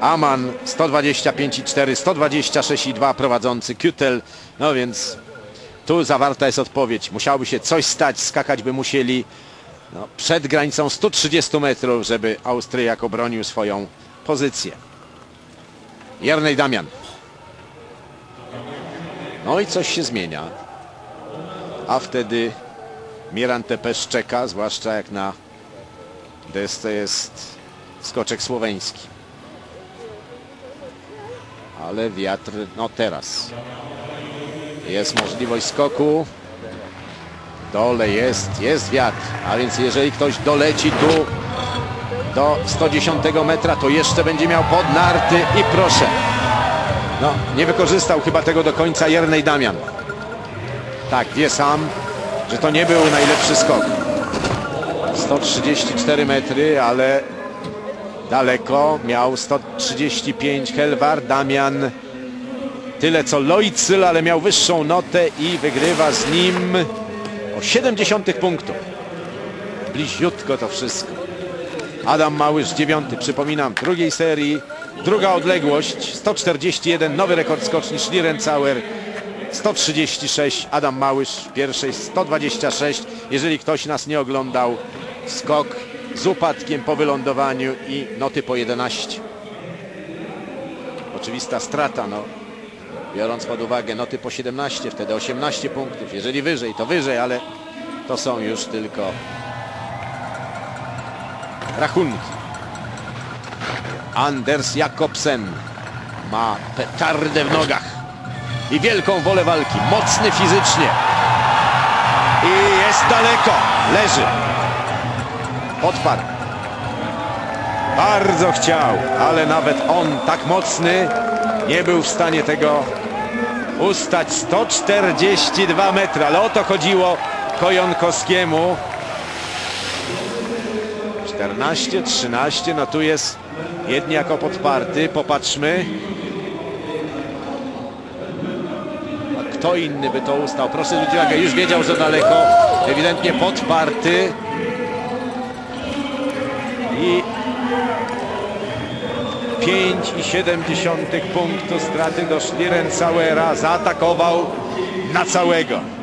Aman 125,4, 126,2 prowadzący Kütel. No więc tu zawarta jest odpowiedź. Musiałoby się coś stać, skakać by musieli no, przed granicą 130 metrów, żeby Austriak obronił swoją pozycję. Jernej Damian. No i coś się zmienia. A wtedy Miran Tepesz czeka, zwłaszcza jak na desce jest skoczek słoweński. Ale wiatr, no teraz. Jest możliwość skoku. Dole jest, jest wiatr. A więc jeżeli ktoś doleci tu do 110 metra, to jeszcze będzie miał pod narty i proszę. No, nie wykorzystał chyba tego do końca Jernej Damian. Tak, wie sam, że to nie był najlepszy skok. 134 metry, ale daleko. Miał 135 Helvar, Damian tyle co Lojcyl, ale miał wyższą notę i wygrywa z nim o 70 punktów. Bliziutko to wszystko. Adam Małysz dziewiąty, przypominam, drugiej serii, druga odległość, 141, nowy rekord skoczni Schlierenzauer, 136, Adam Małysz pierwszej 126. Jeżeli ktoś nas nie oglądał, skok z upadkiem po wylądowaniu i noty po 11. Oczywista strata, no, biorąc pod uwagę noty po 17, wtedy 18 punktów. Jeżeli wyżej, to wyżej, ale to są już tylko rachunki. Anders Jakobsen ma petardę w nogach i wielką wolę walki, mocny fizycznie. I jest daleko, leży. Podparł. Bardzo chciał, ale nawet on tak mocny nie był w stanie tego ustać. 142 metry, ale o to chodziło Kojonkowskiemu. 14, 13, no tu jest jedni jako podparty, popatrzmy. A kto inny by to ustał? Proszę zwrócić uwagę, już wiedział, że daleko, ewidentnie podparty. I 5,7 punktu straty do Schlierenzauera. Zaatakował na całego.